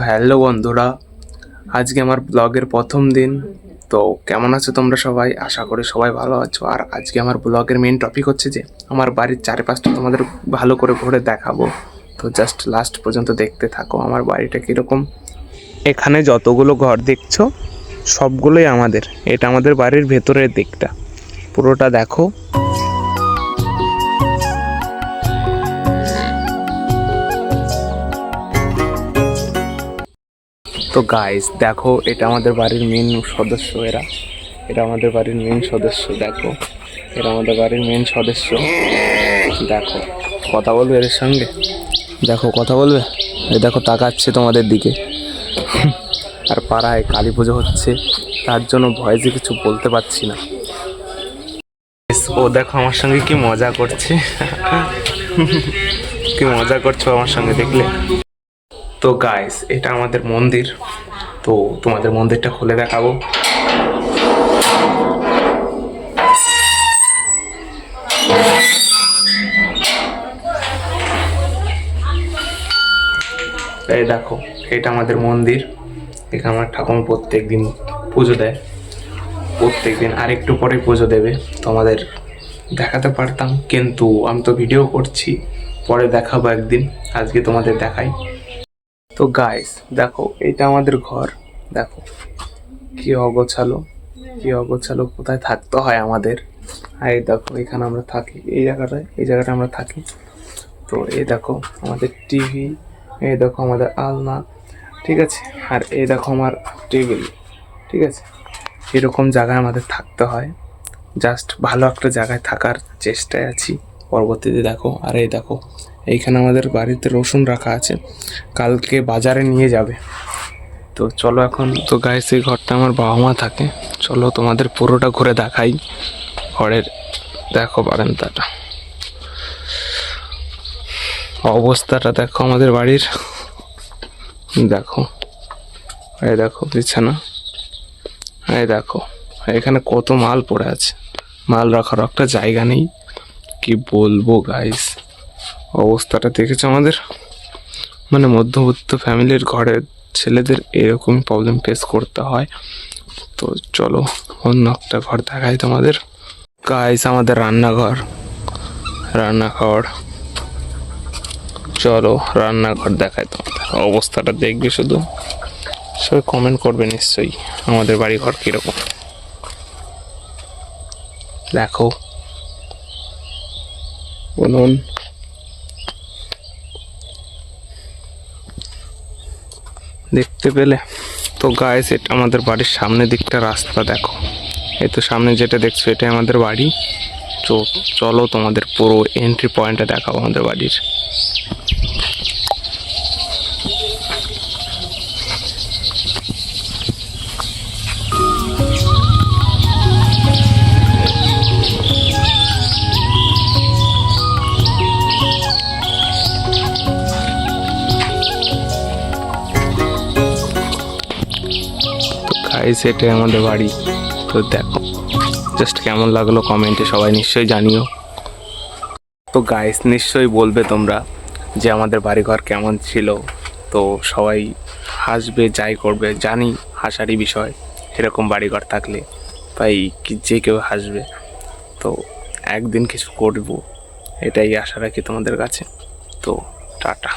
Hello বন্ধুরা, আজকে আমার ব্লগের প্রথম দিন। তো কেমন আছো তোমরা সবাই? আশা করি সবাই ভালো আছো। আর আজকে আমার ব্লগের মেন টপিক হচ্ছে যে, আমার বাড়ির চারিপাশটা তোমাদের ভালো করে ঘুরে দেখাবো। তো জাস্ট লাস্ট পর্যন্ত দেখতে থাকো, আমার বাড়িটা কীরকম। এখানে যতগুলো ঘর দেখছ, সবগুলোই আমাদের। এটা আমাদের বাড়ির ভেতরের দিকটা। পুরোটা দেখো। তো গাইস দেখো, এটা আমাদের বাড়ির মেন সদস্য এরা। এটা আমাদের বাড়ির মেন সদস্য, দেখো। এরা আমাদের বাড়ির মেন সদস্য। দেখো, কথা বলবে এর সঙ্গে? দেখো, কথা বলবে? এই দেখো, তাকাচ্ছে তোমাদের দিকে। আর পাড়ায় কালী পুজো হচ্ছে, তার জন্য ভয়েসে কিছু বলতে পারছি না। ও দেখো, আমার সঙ্গে কি মজা করছে। কি মজা করছ আমার সঙ্গে দেখলে? তো গাইস এটা আমাদের মন্দির। তো তোমাদের মন্দিরটা খুলে দেখাবো। এই দেখো, এটা আমাদের মন্দির। এখানে আমার ঠাকুর প্রত্যেক দিন পুজো দেয়। প্রত্যেক দিন আর একটু পরে পুজো দেবে। তো আমাদের দেখাতে পারতাম, কিন্তু আমি তো ভিডিও করছি। পরে দেখাবো একদিন। আজকে তোমাদের দেখাই। তো গাইস দেখো, এটা আমাদের ঘর। দেখো, কি অগোছালো কি অগোছালো, কোথায় থাকতে হয় আমাদের? আর এই দেখো, এখানে আমরা থাকি, এই জায়গাটায়, এই জায়গাটা আমরা থাকি। তো এই দেখো, আমাদের টিভি এই দেখো আমাদের আলনা, ঠিক আছে? আর এই দেখো আমার টেবিল ঠিক আছে? এরকম জায়গায় আমাদের থাকতে হয়। জাস্ট ভালো একটা জায়গায় থাকার চেষ্টায় আছি। পরবর্তীতে দেখো, আর এই দেখো, এইখানে আমাদের বাড়িতে রসুন রাখা আছে, কালকে বাজারে নিয়ে যাবে। তো চলো এখন, তো গায়ে সেই ঘরটা আমার বাবা মা থাকে। চলো তোমাদের পুরোটা ঘুরে দেখাই ঘরের, দেখো বারান্দাটা। অবস্থাটা দেখো আমাদের বাড়ির। দেখো, এই দেখো, বিছানা। এই দেখো, এখানে কত মাল পড়ে আছে। মাল রাখার একটা জায়গা নেই। কি বলব গাইস অবস্থাটা দেখেছ আমাদের? মানে মধ্যবিত্ত ফ্যামিলির ঘরের ছেলেদের এরকম প্রবলেম ফেস করতে হয়। তো চলো, অন্য একটা ঘর দেখাই তোমাদের। গাইস আমাদের রান্নাঘর রান্নাঘর। চলো, রান্নাঘর দেখাই তোমাদের। অবস্থাটা দেখবে শুধু? সবাই কমেন্ট করবে নিশ্চয়ই, আমাদের বাড়ি ঘর কীরকম। দেখো বলুন দেখতে পেলে? তো গায়ে সেটা আমাদের বাড়ির সামনের দিকটা রাস্তা, দেখো। এই তো সামনে যেটা দেখছ, এটাই আমাদের বাড়ি। চলো তোমাদের পুরো এন্ট্রি পয়েন্টটা দেখাবো আমাদের বাড়ির। গাইস এটাই আমাদের বাড়ি। তো দেখো জাস্ট কেমন লাগল কমেন্টে সবাই নিশ্চয়ই জানিও। তো গাইস নিশ্চয়ই বলবে তোমরা যে আমাদের বাড়িঘর কেমন ছিল। তো সবাই হাসবে, যাই করবে, জানি হাসারই বিষয়, এরকম বাড়িঘর থাকলে। তাই যে কেউ হাসবে। তো একদিন কিছু করব, এটাই আশা রাখি তোমাদের কাছে। তো টাটা।